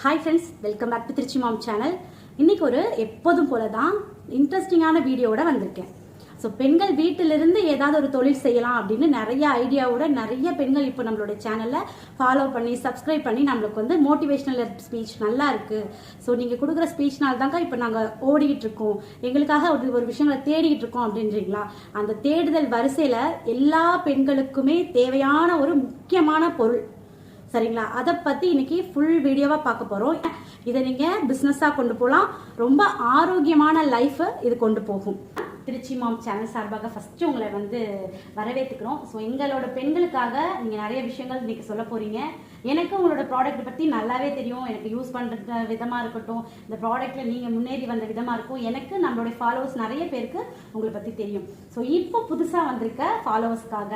Hi friends welcome back to Trichy mom channel இன்னைக்கு ஒரு எப்போதும் போல தான் இன்ட்ரெஸ்டிங்கான வீடியோவோட வந்திருக்கேன். ஸோ பெண்கள் வீட்டிலிருந்து ஏதாவது ஒரு தொழில் செய்யலாம் அப்படின்னு நிறைய ஐடியாவோட நிறைய பெண்கள் இப்போ நம்மளோட சேனலில் ஃபாலோ பண்ணி சப்ஸ்கிரைப் பண்ணி நம்மளுக்கு வந்து மோட்டிவேஷனல் ஸ்பீச் நல்லா இருக்கு. ஸோ நீங்கள் கொடுக்குற ஸ்பீச்னால தாங்க இப்போ நாங்கள் ஓடிக்கிட்டு இருக்கோம். எங்களுக்காக ஒரு ஒரு விஷயங்களை தேடிக்கிட்டு இருக்கோம் அப்படின்றீங்களா? அந்த தேடுதல் வரிசையில் எல்லா பெண்களுக்குமே தேவையான ஒரு முக்கியமான பொருள் சரிங்களா? அதை பற்றி இன்னைக்கு ஃபுல் வீடியோவாக பார்க்க போகிறோம் இதை நீங்கள் பிஸ்னஸாக கொண்டு போகலாம் ரொம்ப ஆரோக்கியமான லைஃபை இது கொண்டு போகும். திருச்சி மாம் சேனல் சார்பாக ஃபஸ்ட்டு உங்களை வந்து வரவேற்றுக்கிறோம் ஸோ எங்களோட பெண்களுக்காக நீங்கள் நிறைய விஷயங்கள் இன்னைக்கு சொல்ல போகிறீங்க எனக்கு உங்களோட ப்ராடக்ட் பற்றி நல்லாவே தெரியும். எனக்கு யூஸ் பண்ணுற விதமாக இருக்கட்டும். இந்த ப்ராடக்ட்டில் நீங்கள் முன்னேறி வந்த விதமாக இருக்கும். எனக்கு நம்மளுடைய ஃபாலோவர்ஸ் நிறைய பேருக்கு உங்களை பற்றி தெரியும். ஸோ இப்போ புதுசாக வந்திருக்க ஃபாலோவர்ஸ்க்காக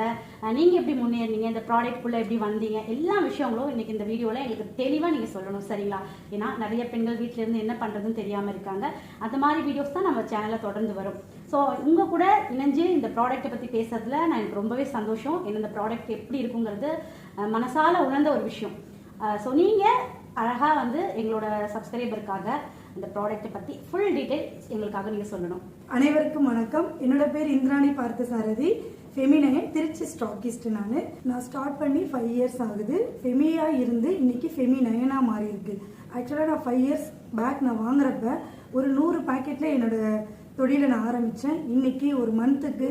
நீங்கள் எப்படி முன்னேறினீங்க? இந்த ப்ராடக்ட்குள்ளே எப்படி வந்தீங்க? எல்லா விஷயங்களும் இன்னைக்கு இந்த வீடியோவில் எங்களுக்கு தெளிவாக நீங்கள் சொல்லணும் சரிங்களா? ஏன்னா நிறைய பெண்கள் வீட்டிலேருந்து என்ன பண்ணுறதுன்னு தெரியாமல் இருக்காங்க. அந்த மாதிரி வீடியோஸ் தான் நம்ம சேனலில் தொடர்ந்து வரும். ஸோ உங்கள் கூட இணைஞ்சு இந்த ப்ராடக்ட்டை பற்றி பேசுறதுல நான் எனக்கு ரொம்பவே சந்தோஷம். ஏன்னா இந்த ப்ராடக்ட் எப்படி இருக்குங்கிறது மனசால உணர்ந்த ஒரு விஷயம். ஸோ நீங்கள் அழகாக வந்து எங்களோட சப்ஸ்கிரைபருக்காக இந்த ப்ராடக்ட்டை பற்றி ஃபுல் டீட்டெயில் எங்களுக்காக நீங்கள் சொல்லணும். அனைவருக்கும் வணக்கம். என்னோட பேர் இந்திராணி பார்த்தசாரதி. ஃபெமினகன் திருச்சி ஸ்டாக்கிஸ்ட் நான். நான் ஸ்டார்ட் பண்ணி ஃபைவ் இயர்ஸ் ஆகுது. ஃபெமியாக இருந்து இன்னைக்கு ஃபெமி நயனாக மாறி இருக்கு ஆக்சுவலாக நான் ஃபைவ் இயர்ஸ் பேக் நான் வாங்குறப்ப ஒரு நூறு பாக்கெட்டில் என்னோட தொழிலை நான் ஆரம்பித்தேன் இன்னைக்கு ஒரு மந்த்துக்கு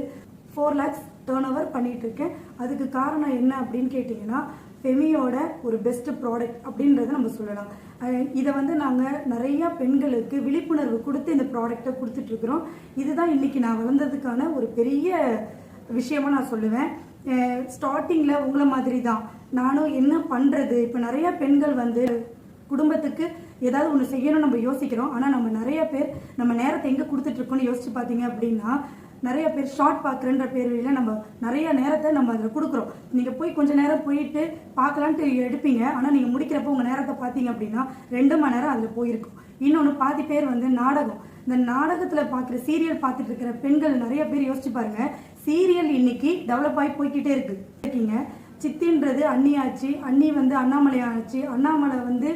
ஃபோர் லேக்ஸ் டேர்ன் ஓவர் பண்ணிட்டு இருக்கேன் அதுக்கு காரணம் என்ன அப்படின்னு கேட்டிங்கன்னா ஃபெமியோட ஒரு பெஸ்ட் ப்ராடக்ட் அப்படின்றத நம்ம சொல்லலாம். இதை வந்து நாங்கள் நிறையா பெண்களுக்கு விழிப்புணர்வு கொடுத்து இந்த ப்ராடக்டை கொடுத்துட்ருக்குறோம் இதுதான் இன்றைக்கி நான் வளர்ந்ததுக்கான ஒரு பெரிய விஷயமா நான் சொல்லுவேன். ஸ்டார்டிங்கில் உங்களை மாதிரி தான் நானும் என்ன பண்ணுறது இப்போ நிறையா பெண்கள் வந்து குடும்பத்துக்கு ஏதாவது ஒன்று செய்யணும் நம்ம யோசிக்கிறோம். ஆனால் நம்ம நிறைய பேர் நம்ம நேரத்தை எங்கே கொடுத்துட்ருக்கோன்னு யோசிச்சு பார்த்தீங்க அப்படின்னா நிறைய பேர் ஷார்ட் பார்க்குறன்ற பேர்வையில் நம்ம நிறைய நேரத்தை நம்ம அதில் கொடுக்குறோம். நீங்கள் போய் கொஞ்சம் நேரம் போயிட்டு பார்க்கலான்ட்டு எடுப்பீங்க. ஆனால் நீங்கள் முடிக்கிறப்போ உங்கள் நேரத்தை பார்த்தீங்க அப்படின்னா ரெண்டு மணி நேரம் அதில் போயிருக்கும். இன்னொன்று பாதி பேர் வந்து நாடகம். இந்த நாடகத்தில் பார்க்குற சீரியல் பார்த்துட்டு இருக்கிற பெண்கள் நிறைய பேர் யோசிச்சு பாருங்க. சீரியல் இன்னைக்கு டெவலப் ஆகி போய்கிட்டே இருக்கு. இருக்கீங்க. சித்தின்றது அண்ணி ஆச்சு அண்ணி வந்து அண்ணாமலை ஆச்சு அண்ணாமலை வந்து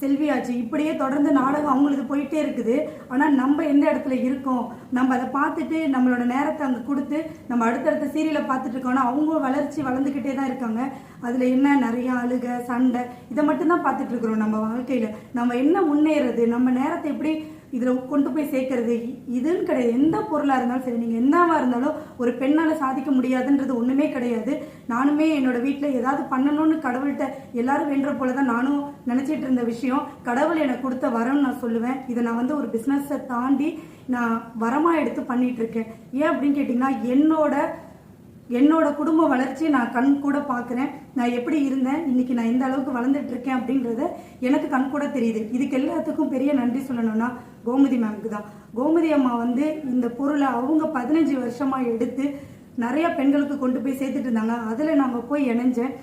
செல்வியாச்சு. இப்படியே தொடர்ந்து நாடகம் அவங்களுக்கு போயிட்டே இருக்குது. ஆனால் நம்ம எந்த இடத்துல இருக்கோம்? நம்ம அதை பார்த்துட்டு நம்மளோட நேரத்தை அங்கே கொடுத்து நம்ம அடுத்தடுத்த சீரியலை பார்த்துட்டு இருக்கோம்னா அவங்க வளர்ச்சி வளர்ந்துக்கிட்டே தான் இருக்காங்க. அதில் என்ன நிறைய அழுக சண்டை இதை மட்டும்தான் பார்த்துட்டு இருக்கிறோம் நம்ம வாழ்க்கையில். நம்ம என்ன முன்னேறது? நம்ம நேரத்தை எப்படி இதில் கொண்டு போய் சேர்க்கறது இதுன்னு கிடையாது. எந்த பொருளாக இருந்தாலும் சரி நீங்கள் என்னவா இருந்தாலும் ஒரு பெண்ணால் சாதிக்க முடியாதுன்றது ஒன்றுமே கிடையாது. நானுமே என்னோட வீட்டில் ஏதாவது பண்ணணும்னு கடவுள்கிட்ட எல்லாரும் வேண்டுற போல தான் நானும் நினச்சிட்டு இருந்த விஷயம் கடவுள் எனக்கு கொடுத்த வரம்னு நான் சொல்லுவேன். இதை நான் வந்து ஒரு பிஸ்னஸை தாண்டி நான் வரமாக எடுத்து பண்ணிட்டு இருக்கேன். ஏன் அப்படின்னு கேட்டிங்கன்னா என்னோட என்னோட குடும்ப வளர்ச்சி நான் கண் கூட பார்க்குறேன். நான் எப்படி இருந்தேன்? இன்னைக்கு நான் இந்த அளவுக்கு வளர்ந்துட்டு இருக்கேன் அப்படின்றத எனக்கு கண் கூட தெரியுது. இதுக்கு எல்லாத்துக்கும் பெரிய நன்றி சொல்லணும்னா கோமதி மேம்க்கு தான். கோமதி அம்மா வந்து இந்த பொருளை அவங்க பதினஞ்சு வருஷமா எடுத்து நிறைய பெண்களுக்கு கொண்டு போய் சேர்த்துட்டு இருந்தாங்க. அதில் நாங்கள் போய் இணைஞ்சேன்.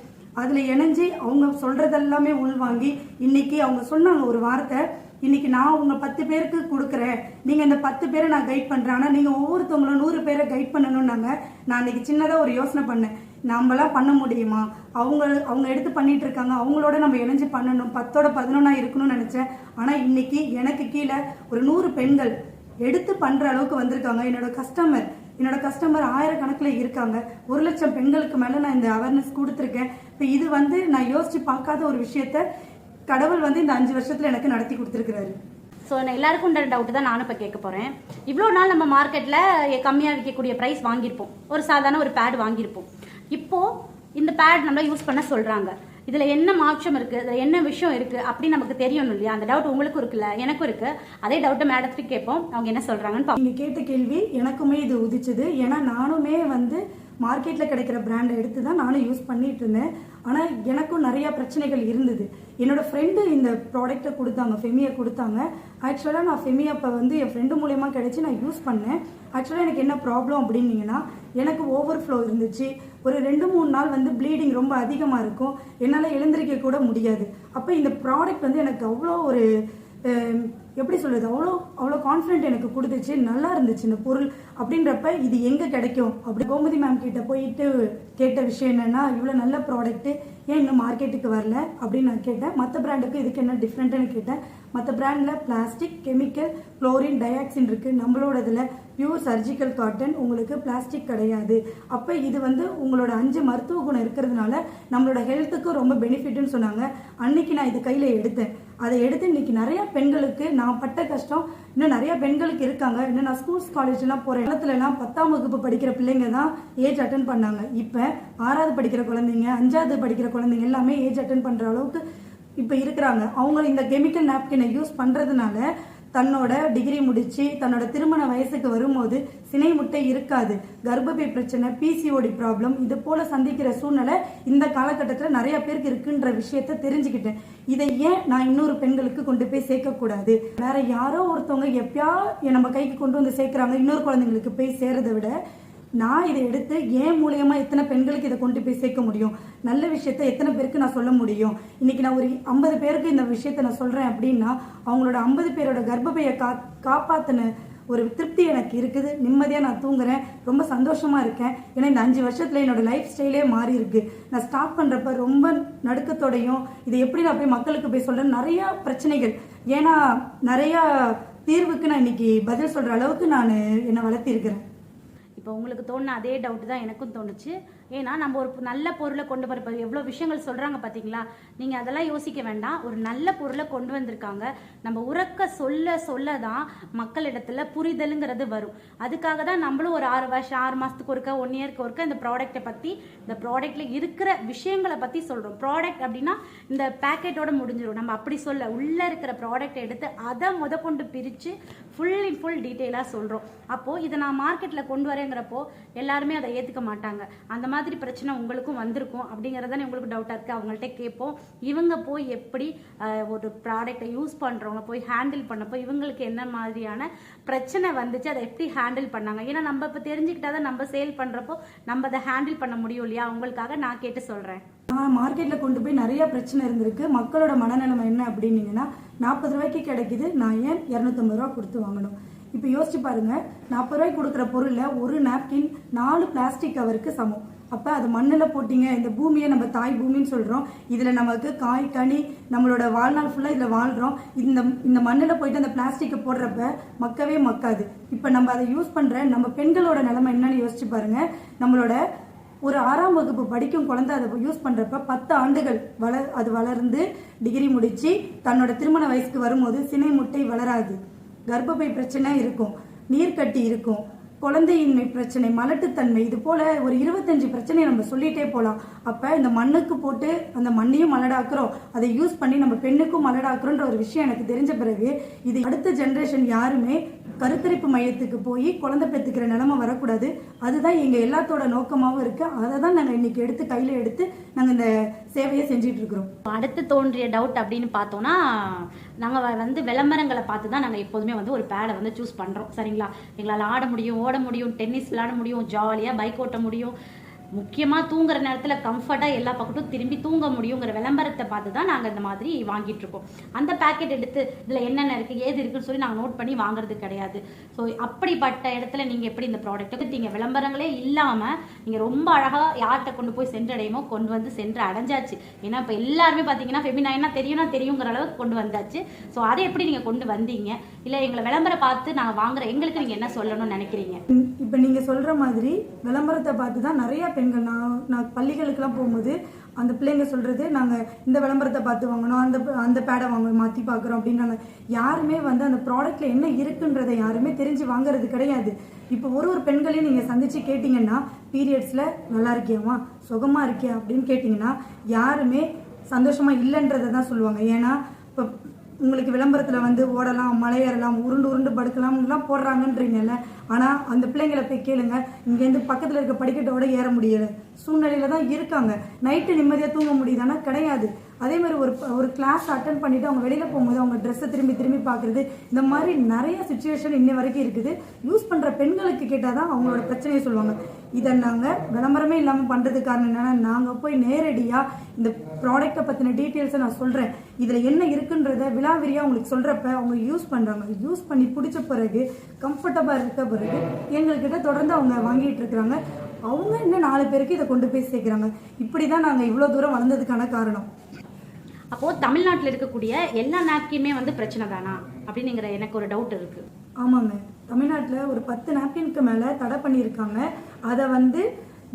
அதில் இணைஞ்சு அவங்க சொல்றதெல்லாமே உள்வாங்கி இன்னைக்கு அவங்க சொன்னாங்க ஒரு வார்த்தை. இன்னைக்கு நான் உங்க பத்து பேருக்கு கொடுக்குறேன். நீங்க இந்த பத்து பேரை நான் கைட் பண்றேன். ஆனா நீங்க ஒவ்வொருத்தவங்களும் நூறு பேரை கைட் பண்ணணும்னாங்க. நான் இன்னைக்கு சின்னதா ஒரு யோசனை பண்ணேன். நம்மளாம் பண்ண முடியுமா? அவங்க அவங்க எடுத்து பண்ணிட்டு இருக்காங்க. அவங்களோட நம்ம இணைஞ்சு பண்ணணும். பத்தோட பதினொன்னா இருக்கணும்னு நினைச்சேன். ஆனால் இன்னைக்கு எனக்கு கீழே ஒரு நூறு பெண்கள் எடுத்து பண்ற அளவுக்கு வந்திருக்காங்க. என்னோட கஸ்டமர் என்னோட கஸ்டமர் ஆயிரக்கணக்கில் இருக்காங்க. ஒரு லட்சம் பெண்களுக்கு மேலே நான் இந்த அவேர்னஸ் கொடுத்துருக்கேன். இப்போ இது வந்து நான் யோசிச்சு பார்க்காத ஒரு விஷயத்த கடவுள் வந்து இந்த அஞ்சு வருஷத்துல எனக்கு நடத்தி கொடுத்துருக்கிறாரு. ஸோ எல்லாருக்கும் உண்டான டவுட் தான் நானும் இப்போ கேட்க போகிறேன் இவ்வளோ நாள் நம்ம மார்க்கெட்டில் கம்மியாக விற்கக்கூடிய ப்ரைஸ் வாங்கியிருப்போம். ஒரு சாதாரண ஒரு பேட் வாங்கியிருப்போம். இப்போது இந்த பேட் நம்ம யூஸ் பண்ண சொல்கிறாங்க இதில் என்ன மாற்றம் இருக்குது இதில் என்ன விஷயம் இருக்குது அப்படின்னு நமக்கு தெரியணும் இல்லையா? அந்த டவுட் உங்களுக்கும் இருக்குல்ல? எனக்கும் இருக்குது அதே டவுட்டை மேடத்துக்கு கேட்போம். அவங்க என்ன சொல்கிறாங்கன்னு நீங்க கேட்ட கேள்வி எனக்குமே இது உதிச்சுது. ஏன்னா நானுமே வந்து மார்க்கெட்டில் கிடைக்கிற பிராண்டை எடுத்து தான் நானும் யூஸ் பண்ணிட்டு இருந்தேன். ஆனால் எனக்கும் நிறைய பிரச்சனைகள் இருந்தது. என்னோட ஃப்ரெண்டு இந்த ப்ராடக்ட்டை கொடுத்தாங்க ஃபெமியை கொடுத்தாங்க. ஆக்சுவலாக நான் ஃபெமி அப்போ வந்து என் ஃப்ரெண்டு மூலயமா கிடைச்சி நான் யூஸ் பண்ணேன். ஆக்சுவலாக எனக்கு என்ன ப்ராப்ளம் அப்படின்னீங்கன்னா எனக்கு ஓவர் ஃப்ளோ இருந்துச்சு. ஒரு ரெண்டு மூணு நாள் வந்து ப்ளீடிங் ரொம்ப அதிகமாக இருக்கும். என்னால் எழுந்திருக்க கூட முடியாது. அப்போ இந்த ப்ராடக்ட் வந்து எனக்கு அவ்வளோ ஒரு எப்படி சொல்கிறது அவ்வளோ அவ்வளோ கான்ஃபிடென்ட் எனக்கு கொடுத்துச்சு. நல்லா இருந்துச்சு இந்த பொருள். அப்படின்றப்ப இது எங்கே கிடைக்கும்? அப்படி கோமதி மேம் கிட்ட போயிட்டு கேட்ட விஷயம் என்னென்னா இவ்வளோ நல்ல ப்ராடக்ட்டு ஏன் இன்னும் மார்க்கெட்டுக்கு வரல? அப்படின்னு நான் கேட்டேன். மற்ற பிராண்டுக்கு இதுக்கு என்ன டிஃப்ரெண்ட்டுன்னு கேட்டேன். மற்ற பிராண்டில் பிளாஸ்டிக் கெமிக்கல் குளோரின் டயாக்சின் இருக்குது நம்மளோட இதில் பியூர் சர்ஜிக்கல் காட்டன் உங்களுக்கு பிளாஸ்டிக் கிடையாது. அப்போ இது வந்து உங்களோட அஞ்சு மருத்துவ குணம் இருக்கிறதுனால நம்மளோட ஹெல்த்துக்கும் ரொம்ப பெனிஃபிட்னு சொன்னாங்க. அன்னைக்கு நான் இது கையில் எடுத்தேன். அதை எடுத்து இன்னைக்கு நிறைய பெண்களுக்கு நான் பட்ட கஷ்டம் இன்னும் நிறைய பெண்களுக்கு இருக்காங்க. இன்னும் நான் ஸ்கூல்ஸ் காலேஜ்லாம் போகிற இடத்துலலாம் பத்தாம் வகுப்பு படிக்கிற பிள்ளைங்க தான் ஏஜ் அட்டன் பண்ணாங்க. இப்போ ஆறாவது படிக்கிற குழந்தைங்க அஞ்சாவது படிக்கிற குழந்தைங்க எல்லாமே ஏஜ் அட்டன் பண்ணுற அளவுக்கு இப்போ இருக்கிறாங்க. அவங்க இந்த கெமிக்கல் நாப்கினை யூஸ் பண்ணுறதுனால தன்னோட டிகிரி முடிச்சு தன்னோட திருமண வயசுக்கு வரும்போது சினை முட்டை இருக்காது. கர்ப்பப்பை பிரச்சனை பிசிஓடி ப்ராப்ளம் இது போல சந்திக்கிற சூழ்நிலை இந்த காலகட்டத்தில் நிறைய பேருக்கு இருக்குன்ற விஷயத்த தெரிஞ்சுக்கிட்டேன். இதை ஏன் நான் இன்னொரு பெண்களுக்கு கொண்டு போய் சேர்க்கக்கூடாது? வேற யாரோ ஒருத்தவங்க எப்பயா நம்ம கைக்கு கொண்டு வந்து சேர்க்குறாங்க இன்னொரு குழந்தைங்களுக்கு போய் சேர்றதை விட நான் இதை எடுத்து ஏன் மூலியமா எத்தனை பெண்களுக்கு இதை கொண்டு போய் சேர்க்க முடியும்? நல்ல விஷயத்த எத்தனை பேருக்கு நான் சொல்ல முடியும்? இன்னைக்கு நான் ஒரு ஐம்பது பேருக்கு இந்த விஷயத்த நான் சொல்றேன் அப்படின்னா அவங்களோட ஐம்பது பேரோட கர்ப்பப்பையை கா காப்பாத்தின ஒரு திருப்தி எனக்கு இருக்குது. நிம்மதியாக நான் தூங்குறேன். ரொம்ப சந்தோஷமா இருக்கேன். ஏன்னா இந்த அஞ்சு வருஷத்துல என்னோட லைஃப் ஸ்டைலே மாறி இருக்கு. நான் ஸ்டார்ட் பண்றப்ப ரொம்ப நடுக்கத்தோடையும் இதை எப்படி நான் போய் மக்களுக்கு போய் சொல்றேன் நிறைய பிரச்சனைகள். ஏன்னா நிறைய தீர்வுக்கு நான் இன்னைக்கு பதில் சொல்ற அளவுக்கு நான் என்னை வளர்த்திருக்கிறேன். இப்போ உங்களுக்கு தோணுன அதே டவுட் தான் எனக்கும் தோணுச்சு. ஏன்னா நம்ம ஒரு நல்ல பொருளை கொண்டு வர இப்போ எவ்வளோ விஷயங்கள் சொல்கிறாங்க பார்த்தீங்களா நீங்கள் அதெல்லாம் யோசிக்க வேண்டாம். ஒரு நல்ல பொருளை கொண்டு வந்திருக்காங்க. நம்ம உறக்க சொல்ல சொல்ல தான் மக்களிடத்தில் புரிதலுங்கிறது வரும். அதுக்காக தான் நம்மளும் ஒரு ஆறு வருஷம் ஆறு மாதத்துக்கு ஒருக்க ஒன் இயர்க்கு ஒருக்க இந்த ப்ராடக்ட்டை பற்றி இந்த ப்ராடக்ட்டில் இருக்கிற விஷயங்களை பற்றி சொல்கிறோம் ப்ராடக்ட் அப்படின்னா இந்த பேக்கெட்டோட முடிஞ்சிடும். நம்ம அப்படி சொல்ல உள்ளே இருக்கிற ப்ராடக்ட்டை எடுத்து அதை முத கொண்டு பிரித்து ஃபுல் இன் ஃபுல் டீட்டெயிலாக சொல்கிறோம் அப்போது இதை நான் மார்க்கெட்டில் கொண்டு வரேங்கிறப்போ எல்லாருமே அதை ஏற்றுக்க மாட்டாங்க. அந்த மாதிரி மாதிரி பிரச்சனை உங்களுக்கும் வந்திருக்கும் அப்படிங்கிறதானே உங்களுக்கு டவுட்டாக இருக்குது அவங்கள்ட்ட கேட்போம். இவங்க போய் எப்படி ஒரு ப்ராடக்ட்டை யூஸ் பண்ணுறவங்க போய் ஹேண்டில் பண்ணப்போ இவங்களுக்கு என்ன மாதிரியான பிரச்சனை வந்துச்சு அதை எப்படி ஹேண்டில் பண்ணாங்க? ஏன்னா நம்ம இப்போ தெரிஞ்சுக்கிட்டாதான் நம்ம சேல் பண்ணுறப்போ நம்ம அதை ஹேண்டில் பண்ண முடியும் இல்லையா? உங்களுக்காக நான் கேட்டு சொல்கிறேன் நான் கொண்டு போய் நிறைய பிரச்சனை இருந்திருக்கு. மக்களோட மனநிலைமை என்ன அப்படின்னீங்கன்னா நாற்பது ரூபாய்க்கு கிடைக்குது. நான் ஏன் இரநூத்தம்பது ரூபா கொடுத்து வாங்கணும்? இப்போ யோசிச்சு பாருங்க. நாற்பது ரூபாய்க்கு கொடுக்குற பொருளில் ஒரு நாப்கின் நாலு பிளாஸ்டிக் கவருக்கு சமம். அப்போ அது மண்ணில் போட்டிங்க இந்த பூமியை நம்ம தாய் பூமின்னு சொல்கிறோம் இதில் நமக்கு காய் கனி நம்மளோட வாழ்நாள் ஃபுல்லாக இதில் வாழ்கிறோம் இந்த இந்த மண்ணில் போயிட்டு அந்த பிளாஸ்டிக்கை போடுறப்ப மக்கவே மக்காது. இப்போ நம்ம அதை யூஸ் பண்ணுற நம்ம பெண்களோட நிலைமை என்னன்னு யோசிச்சு பாருங்க. நம்மளோட ஒரு ஆறாம் வகுப்பு படிக்கும் குழந்தை அதை யூஸ் பண்ணுறப்ப பத்து ஆண்டுகள் வள அது வளர்ந்து டிகிரி முடித்து தன்னோட திருமண வயசுக்கு வரும்போது சினை முட்டை வளராது. கர்ப்பப்பை பிரச்சனை இருக்கும். நீர்க்கட்டி இருக்கும். குழந்தையின்மை பிரச்சனை மலட்டுத்தன்மை இது போல ஒரு இருபத்தஞ்சு பிரச்சனையை நம்ம சொல்லிட்டே போகலாம் அப்ப இந்த மண்ணுக்கு போட்டு அந்த மண்ணையும் மலடாக்குறோம். அதை யூஸ் பண்ணி நம்ம பெண்ணுக்கும் மலடாக்குறோன்ற ஒரு விஷயம் எனக்கு தெரிஞ்ச பிறகு இது அடுத்த ஜென்ரேஷன் யாருமே கருத்தரிப்பு மையத்துக்கு போய் குழந்தை பெற்றுக்கிற நிலைமை வரக்கூடாது. அதுதான் எங்க எல்லாத்தோட நோக்கமாகவும் இருக்கு. அதை தான் நாங்க இன்னைக்கு எடுத்து கையில எடுத்து நாங்க இந்த சேவையை செஞ்சிட்டு இருக்கிறோம். அடுத்து தோன்றிய டவுட் அப்படின்னு பார்த்தோம்னா நாங்கள் வந்து விளம்பரங்களை பார்த்து தான் நாங்கள் எப்போதுமே வந்து ஒரு பேடை வந்து சூஸ் பண்ணுறோம் சரிங்களா? எங்களால் ஆட முடியும் ஓட முடியும் டென்னிஸ் விளையாட முடியும் ஜாலியாக பைக் ஓட்ட முடியும். முக்கியமாக தூங்குற நேரத்தில் கம்ஃபர்ட்டாக எல்லா பக்கத்தும் திரும்பி தூங்க முடியுங்கிற விளம்பரத்தை பார்த்து தான் நாங்கள் இந்த மாதிரி வாங்கிட்டு இருக்கோம். அந்த பேக்கெட் எடுத்து இதில் என்னென்ன இருக்குது ஏது இருக்குன்னு சொல்லி நாங்கள் நோட் பண்ணி வாங்குறது கிடையாது. ஸோ அப்படிப்பட்ட இடத்துல நீங்கள் எப்படி இந்த ப்ராடக்ட்டை கொடுத்தீங்க விளம்பரங்களே இல்லாமல் நீங்கள் ரொம்ப அழகாக யார்கிட்ட கொண்டு போய் சென்றடையுமோ கொண்டு வந்து சென்று அடைஞ்சாச்சு. ஏன்னா இப்போ எல்லாருமே பார்த்தீங்கன்னா ஃபெமினாயினா தெரியும்னா தெரியுங்கிற அளவுக்கு கொண்டு வந்தாச்சு. ஸோ அதை எப்படி நீங்கள் கொண்டு வந்தீங்க? இல்லை எங்களை விளம்பரம் பார்த்து நாங்கள் வாங்குற எங்களுக்கு நீங்கள் என்ன சொல்லணும்னு நினைக்கிறீங்க? இப்போ நீங்க சொல்ற மாதிரி விளம்பரத்தை பார்த்து தான் நிறைய பெண்கள் நான் நான் பள்ளிகளுக்கெல்லாம் போகும்போது அந்த பிள்ளைங்க சொல்றது நாங்கள் இந்த விளம்பரத்தை பார்த்து வாங்கணும் அந்த அந்த பேடை வாங்க மாற்றி பார்க்குறோம் அப்படின்றாங்க யாருமே வந்து அந்த ப்ராடக்ட்ல என்ன இருக்குன்றதை யாருமே தெரிஞ்சு வாங்குறது கிடையாது. இப்போ ஒரு ஒரு பெண்களையும் நீங்கள் சந்திச்சு கேட்டீங்கன்னா பீரியட்ஸில் நல்லா இருக்கியாமா சுகமாக இருக்கியா? அப்படின்னு கேட்டிங்கன்னா யாருமே சந்தோஷமாக இல்லைன்றதை தான் சொல்லுவாங்க. ஏன்னா இப்போ உங்களுக்கு விளம்பரத்தில் வந்து ஓடலாம் மலையேறலாம் உருண்டு உருண்டு படுக்கலாம்லாம் போடுறாங்கன்றீங்கல்ல? ஆனால் அந்த பிள்ளைங்களை போய் கேளுங்க. இங்கேருந்து பக்கத்தில் இருக்க படிக்கட்டோட ஏற முடியலை. சூழ்நிலையில தான் இருக்காங்க. நைட்டு நிம்மதியாக தூங்க முடியுதானா கிடையாது. அதே மாதிரி ஒரு ஒரு கிளாஸ் அட்டன் பண்ணிவிட்டு அவங்க வெளியில் போகும்போது அவங்க ட்ரெஸ்ஸை திரும்பி திரும்பி பார்க்குறது இந்த மாதிரி நிறைய சுச்சுவேஷன் இன்ன வரைக்கும் இருக்குது. யூஸ் பண்ணுற பெண்களுக்கு கேட்டால் தான் அவங்களோட பிரச்சனையை சொல்லுவாங்க. இதை நாங்கள் விளம்பரமே இல்லாமல் பண்ணுறதுக்கு காரணம் என்னென்னா நாங்கள் போய் நேரடியாக இந்த ப்ராடக்ட்டை பற்றின டீட்டெயில்ஸை நான் சொல்கிறேன் இதில் என்ன இருக்குன்றத விலாவிரியா உங்களுக்கு சொல்கிறப்ப அவங்க யூஸ் பண்ணுறாங்க யூஸ் பண்ணி பிடிச்ச பிறகு கம்ஃபர்டபுளாக இருக்க பிறகு எங்கள்கிட்ட தொடர்ந்து அவங்க வாங்கிட்டு இருக்கிறாங்க. அவங்க இன்னும் நாலு பேருக்கு இதை கொண்டு போய் சேர்க்குறாங்க. இப்படி தான் நாங்கள் இவ்வளோ தூரம் வளர்ந்ததுக்கான காரணம். அப்போது தமிழ்நாட்டில் இருக்கக்கூடிய எல்லா நாப்கினுமே வந்து பிரச்சனை தானா? அப்படின்னுங்கிற எனக்கு ஒரு டவுட் இருக்குது ஆமாங்க. தமிழ்நாட்டில் ஒரு பத்து நாப்கின்க்கு மேலே தடை பண்ணியிருக்காங்க. அதை வந்து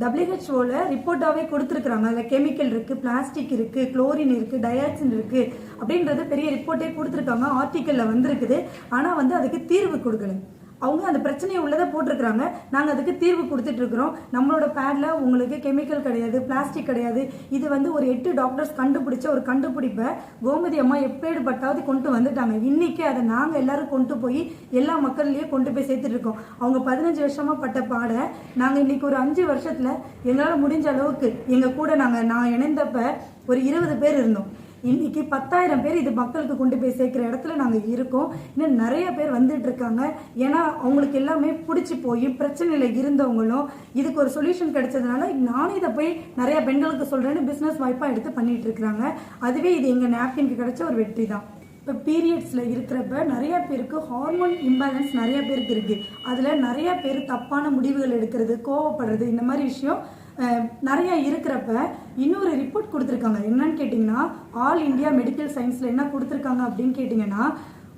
டபிள்யூஹெச்ஓவில் ரிப்போர்ட்டாகவே கொடுத்துருக்குறாங்க. அதில் கெமிக்கல் இருக்குது பிளாஸ்டிக் இருக்குது குளோரின் இருக்குது டயாக்சின் இருக்குது அப்படின்றது பெரிய ரிப்போர்ட்டே கொடுத்துருக்காங்க. ஆர்டிக்கலில் வந்திருக்குது. ஆனால் வந்து அதுக்கு தீர்வு கொடுக்கணும் அவங்க அந்த பிரச்சனையை உள்ளதை போட்டிருக்கிறாங்க. நாங்கள் அதுக்கு தீர்வு கொடுத்துட்டு இருக்கிறோம். நம்மளோட பேடில் உங்களுக்கு கெமிக்கல் கிடையாது பிளாஸ்டிக் கிடையாது. இது வந்து ஒரு எட்டு டாக்டர்ஸ் கண்டுபிடிச்ச ஒரு கண்டுபிடிப்பை கோமதி அம்மா எப்பேடுபட்டாவது கொண்டு வந்துட்டாங்க. இன்னைக்கு அதை நாங்கள் எல்லாரும் கொண்டு போய் எல்லா மக்கள்லேயும் கொண்டு போய் சேர்த்துட்டு இருக்கோம். அவங்க பதினஞ்சு வருஷமாக பட்ட பாடை நாங்கள் இன்னைக்கு ஒரு அஞ்சு வருஷத்தில் எங்களால் முடிஞ்ச அளவுக்கு எங்கள் கூட நாங்கள் நான் இணைந்தப்ப ஒரு இருபது பேர் இருந்தோம். இன்னைக்கு பத்தாயிரம் பேர் இது மக்களுக்கு கொண்டு போய் சேர்க்குற இடத்துல நாங்கள் இருக்கோம். இன்னும் நிறைய பேர் வந்துட்டு இருக்காங்க. ஏன்னா அவங்களுக்கு எல்லாமே பிடிச்சி போய் பிரச்சனையில் இருந்தவங்களும் இதுக்கு ஒரு சொல்யூஷன் கிடைச்சதுனால நானும் இதை போய் நிறைய பெண்களுக்கு சொல்கிறேன்னு பிஸ்னஸ் வாய்ப்பாக எடுத்து பண்ணிட்டு இருக்கிறாங்க. அதுவே இது எங்கள் நாப்கின்க்கு கிடைச்ச ஒரு வெற்றி தான். இப்போ பீரியட்ஸில் இருக்கிறப்ப நிறைய பேருக்கு ஹார்மோன் இம்பேலன்ஸ் நிறைய பேருக்கு இருக்குது அதில் நிறைய பேர் தப்பான முடிவுகள் எடுக்கிறது கோவப்படுறது இந்த மாதிரி விஷயம் நிறைய இருக்கிறப்ப இன்னொரு ரிப்போர்ட் கொடுத்துருக்காங்க. என்னன்னு கேட்டிங்கன்னா ஆல் இந்தியா மெடிக்கல் சயின்ஸில் என்ன கொடுத்துருக்காங்க அப்படின்னு கேட்டிங்கன்னா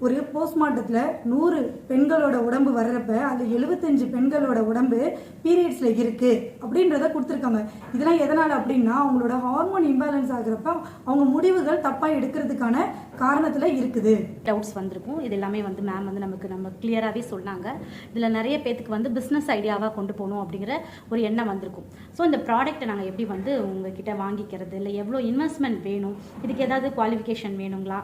ஒரு போஸ்ட்மார்ட்டத்தில் நூறு பெண்களோட உடம்பு வர்றப்ப அது எழுபத்தஞ்சு பெண்களோட உடம்பு பீரியட்ஸில் இருக்குது அப்படின்றத கொடுத்துருக்காங்க. இதெல்லாம் எதனால் அப்படின்னா அவங்களோட ஹார்மோன் இம்பேலன்ஸ் ஆகிறப்ப அவங்க முடிவுகள் தப்பாக எடுக்கிறதுக்கான காரணத்தில் இருக்குது. டவுட்ஸ் வந்திருக்கும். இது எல்லாமே வந்து மேம் வந்து நமக்கு நம்ம கிளியராகவே சொன்னாங்க. இதில் நிறைய பேத்துக்கு வந்து பிஸ்னஸ் ஐடியாவாக கொண்டு போகணும் அப்படிங்கிற ஒரு எண்ணம் வந்திருக்கும். ஸோ இந்த ப்ராடக்ட்டை நாங்கள் எப்படி வந்து உங்ககிட்ட வாங்கிக்கிறது? இல்லை எவ்வளோ இன்வெஸ்ட்மெண்ட் வேணும்? இதுக்கு ஏதாவது குவாலிஃபிகேஷன் வேணுங்களா?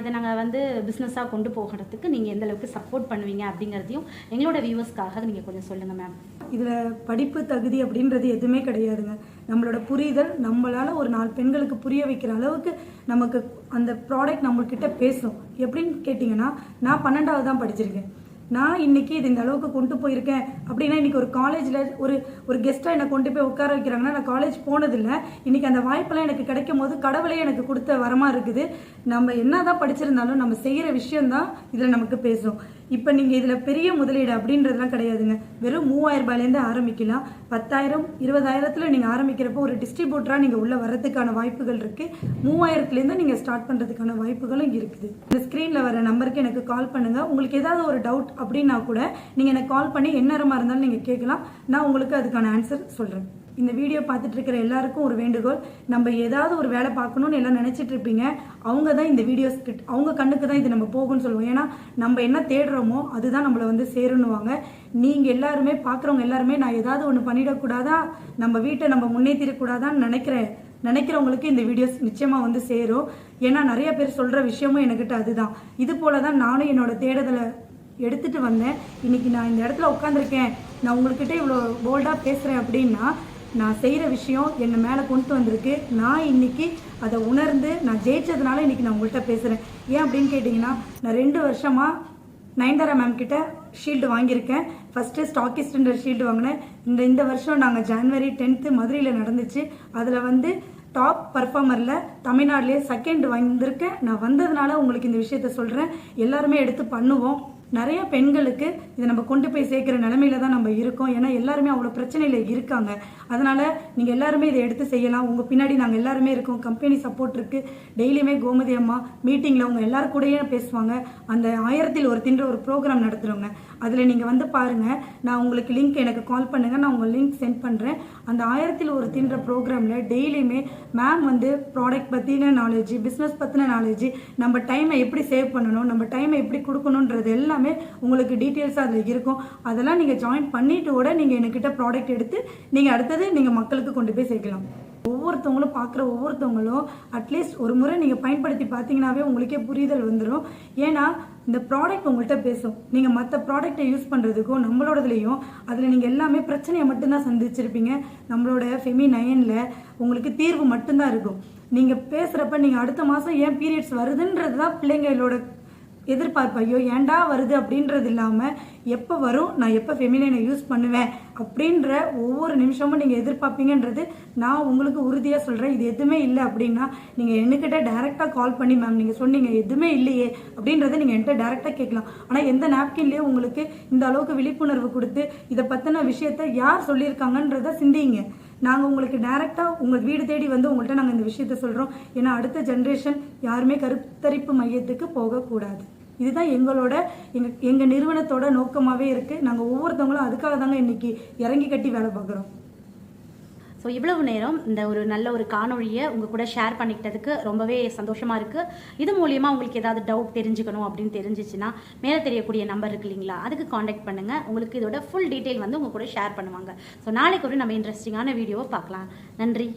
இதை நாங்கள் வந்து பிஸ்னஸாக கொண்டு போகிறதுக்கு நீங்கள் எந்த அளவுக்கு சப்போர்ட் பண்ணுவீங்க அப்படிங்கிறதையும் எங்களோட வியூவர்ஸ்க்காக நீங்கள் கொஞ்சம் சொல்லுங்கள் மேம் இதில் படிப்பு தகுதி அப்படின்றது எதுவுமே கிடையாதுங்க. நம்மளோட புரிதல் நம்மளால ஒரு நாலு பெண்களுக்கு புரிய வைக்கிற அளவுக்கு நமக்கு அந்த ப்ராடக்ட் நம்மள்கிட்ட பேசும். எப்படின்னு கேட்டிங்கன்னா நான் பன்னெண்டாவது தான் படிச்சிருக்கேன். நான் இன்னைக்கு இது இந்த அளவுக்கு கொண்டு போயிருக்கேன் அப்படின்னா இன்னைக்கு ஒரு காலேஜில் ஒரு ஒரு கெஸ்ட்டாக என்னை கொண்டு போய் உட்கார வைக்கிறாங்கன்னா நான் காலேஜ் போனதில்லை. இன்னைக்கு அந்த வாய்ப்பெல்லாம் எனக்கு கிடைக்கும் போது கடவுளே எனக்கு கொடுத்த வரமா இருக்குது. நம்ம என்ன தான் படிச்சிருந்தாலும் நம்ம செய்கிற விஷயம்தான் இதில் நமக்கு பேசும். இப்போ நீங்கள் இதில் பெரிய முதலீடு அப்படின்றதுலாம் கிடையாதுங்க. வெறும் மூவாயிரம் ரூபாயிலேருந்து ஆரம்பிக்கலாம். பத்தாயிரம் இருபதாயிரத்தில் நீங்கள் ஆரம்பிக்கிறப்போ ஒரு டிஸ்ட்ரிபியூட்டராக நீங்கள் உள்ளே வர்றதுக்கான வாய்ப்புகள் இருக்குது மூவாயிரத்துலேருந்து நீங்கள் ஸ்டார்ட் பண்ணுறதுக்கான வாய்ப்புகளும் இருக்குது. இந்த ஸ்க்ரீனில் வர நம்பருக்கு எனக்கு கால் பண்ணுங்கள் உங்களுக்கு ஏதாவது ஒரு டவுட் அப்படின்னா கூட நீங்கள் எனக்கு கால் பண்ணி எந்நேரமாக இருந்தாலும் நீங்கள் கேட்கலாம். நான் உங்களுக்கு அதுக்கான ஆன்சர் சொல்கிறேன் இந்த வீடியோ பார்த்துட்டு இருக்கிற எல்லாருக்கும் ஒரு வேண்டுகோள். நம்ம ஏதாவது ஒரு வேலை பார்க்கணும்னு எல்லாம் நினைச்சிட்டு இருப்பீங்க அவங்க தான் இந்த வீடியோஸ் கிட்ட அவங்க கண்ணுக்கு தான் இது நம்ம போகும்னு சொல்லுவோம். ஏன்னா நம்ம என்ன தேடுறோமோ அதுதான் நம்மளை வந்து சேருன்னுவாங்க. நீங்க எல்லாருமே பார்க்குறவங்க எல்லாருமே நான் ஏதாவது ஒன்று பண்ணிடக்கூடாதா? நம்ம வீட்டை நம்ம முன்னேற்றிடக்கூடாதான்னு நினைக்கிறேன் நினைக்கிறவங்களுக்கு இந்த வீடியோஸ் நிச்சயமாக வந்து சேரும். ஏன்னா நிறைய பேர் சொல்கிற விஷயமும் என்கிட்ட அதுதான். இது போல தான் நானும் என்னோட தேடுதலை எடுத்துட்டு வந்தேன். இன்னைக்கு நான் இந்த இடத்துல உட்காந்துருக்கேன் நான் உங்கள்கிட்ட இவ்வளோ போல்டாக பேசுகிறேன் அப்படின்னா நான் செய்கிற விஷயம் என்னை மேலே கொண்டு வந்திருக்கு. நான் இன்னைக்கு அதை உணர்ந்து நான் ஜெயிச்சதுனால இன்றைக்கி நான் உங்கள்கிட்ட பேசுகிறேன் ஏன் அப்படின்னு கேட்டிங்கன்னா நான் ரெண்டு வருஷமாக நயன்தாரா மேம் கிட்ட ஷீல்டு வாங்கியிருக்கேன். ஃபஸ்ட்டு ஸ்டாக்கிஸ்ட்ன்ற ஷீல்டு வாங்கினேன். இந்த இந்த வருஷம் நாங்கள் ஜான்வரி டென்த்து மதுரையில் நடந்துச்சு. அதில் வந்து டாப் பர்ஃபார்மரில் தமிழ்நாட்டிலே செகண்ட் வந்திருக்கேன். நான் வந்ததுனால உங்களுக்கு இந்த விஷயத்த சொல்கிறேன் எல்லாருமே எடுத்து பண்ணுவோம். நிறைய பெண்களுக்கு இதை நம்ம கொண்டு போய் சேர்க்குற நிலமையில தான் நம்ம இருக்கோம். ஏன்னா எல்லாருமே அவ்வளோ பிரச்சனையில் இருக்காங்க. அதனால நீங்கள் எல்லாருமே இதை எடுத்து செய்யலாம். உங்கள் பின்னாடி நாங்கள் எல்லாருமே இருக்கோம். கம்பெனி சப்போர்ட் இருக்கு. டெய்லியுமே கோமதி அம்மா மீட்டிங்கில் அவங்க எல்லாரும் கூடயே பேசுவாங்க. அந்த ஆயிரத்தில் ஒரு தின்ற ஒரு ப்ரோக்ராம் நடத்துகிறோங்க அதில் நீங்கள் வந்து பாருங்கள் நான் உங்களுக்கு லிங்க் எனக்கு கால் பண்ணுங்கள் நான் உங்கள் லிங்க் சென்ட் பண்ணுறேன் அந்த ஆயிரத்தில் ஒரு தின்ற ப்ரோக்ராமில் டெய்லியுமே மேம் வந்து ப்ராடக்ட் பற்றின நாலேஜ் பிஸ்னஸ் பற்றின நாலேஜ் நம்ம டைமை எப்படி சேவ் பண்ணணும் நம்ம டைமை எப்படி கொடுக்கணுன்றது எல்லாம் எல்லாமே உங்களுக்கு டீட்டெயில்ஸாக அதில் இருக்கும். அதெல்லாம் நீங்கள் ஜாயின் பண்ணிவிட்டு கூட நீங்கள் என்கிட்ட ப்ராடக்ட் எடுத்து நீங்கள் அடுத்தது நீங்கள் மக்களுக்கு கொண்டு போய் சேர்க்கலாம். ஒவ்வொருத்தவங்களும் பார்க்குற ஒவ்வொருத்தவங்களும் அட்லீஸ்ட் ஒரு முறை நீங்கள் பயன்படுத்தி பார்த்தீங்கன்னாவே உங்களுக்கே புரிதல் வந்துடும் ஏன்னா இந்த ப்ராடக்ட் உங்கள்கிட்ட பேசும். நீங்கள் மற்ற ப்ராடக்ட்டை யூஸ் பண்ணுறதுக்கும் நம்மளோடதுலேயும் அதில் நீங்கள் எல்லாமே பிரச்சனையை மட்டும்தான் சந்திச்சிருப்பீங்க. நம்மளோட ஃபெமி நயனில் உங்களுக்கு தீர்வு மட்டும்தான் இருக்கும். நீங்கள் பேசுகிறப்ப நீங்கள் அடுத்த மாதம் ஏன் பீரியட்ஸ் வருதுன்றது தான் பிள்ளைங்களோட எதிர்பார்ப்பு ஐயோ ஏன்டா வருது? அப்படின்றது இல்லாமல் எப்போ வரும்? நான் எப்போ ஃபெமினைனை யூஸ் பண்ணுவேன்? அப்படின்ற ஒவ்வொரு நிமிஷமும் நீங்கள் எதிர்பார்ப்பீங்கன்றது நான் உங்களுக்கு உறுதியாக சொல்கிறேன் இது எதுவுமே இல்லை அப்படின்னா நீங்கள் என்கிட்ட டேரெக்டாக கால் பண்ணி மேம் நீங்கள் சொன்னீங்க எதுவுமே இல்லையே? அப்படின்றத நீங்கள் என்கிட்ட டேரெக்டாக கேட்கலாம். ஆனால் எந்த நாப்கின்லேயே உங்களுக்கு இந்த அளவுக்கு விழிப்புணர்வு கொடுத்து இதை பற்றின விஷயத்த யார் சொல்லியிருக்காங்கன்றத சிந்திங்க. நாங்கள் உங்களுக்கு டைரெக்டாக உங்கள் வீடு தேடி வந்து உங்கள்கிட்ட நாங்கள் இந்த விஷயத்த சொல்கிறோம் ஏன்னா அடுத்த ஜென்ரேஷன் யாருமே கருத்தரிப்பு மையத்துக்கு போகக்கூடாது. இதுதான் எங்களோட எங்கள் எங்கள் நிறுவனத்தோட நோக்கமாகவே இருக்குது நாங்கள் ஒவ்வொருத்தவங்களும் அதுக்காக தாங்க இன்னைக்கு இறங்கி கட்டி வேலை பார்க்குறோம். ஸோ இவ்வளவு நேரம் இந்த ஒரு நல்ல ஒரு காணொலியை உங்கள் கூட ஷேர் பண்ணிக்கிட்டதுக்கு ரொம்பவே சந்தோஷமாக இருக்குது இது மூலியமாக உங்களுக்கு ஏதாவது டவுட் தெரிஞ்சுக்கணும் அப்படின்னு தெரிஞ்சிச்சுன்னா மேலே தெரியக்கூடிய நம்பர் இருக்கு இல்லைங்களா? அதுக்கு காண்டாக்ட் பண்ணுங்கள் உங்களுக்கு இதோட ஃபுல் டீட்டெயில் வந்து உங்கள் கூட ஷேர் பண்ணுவாங்க. ஸோ நாளைக்கு ஒரு நம்ம இன்ட்ரெஸ்டிங்கான வீடியோவை பார்க்கலாம். நன்றி.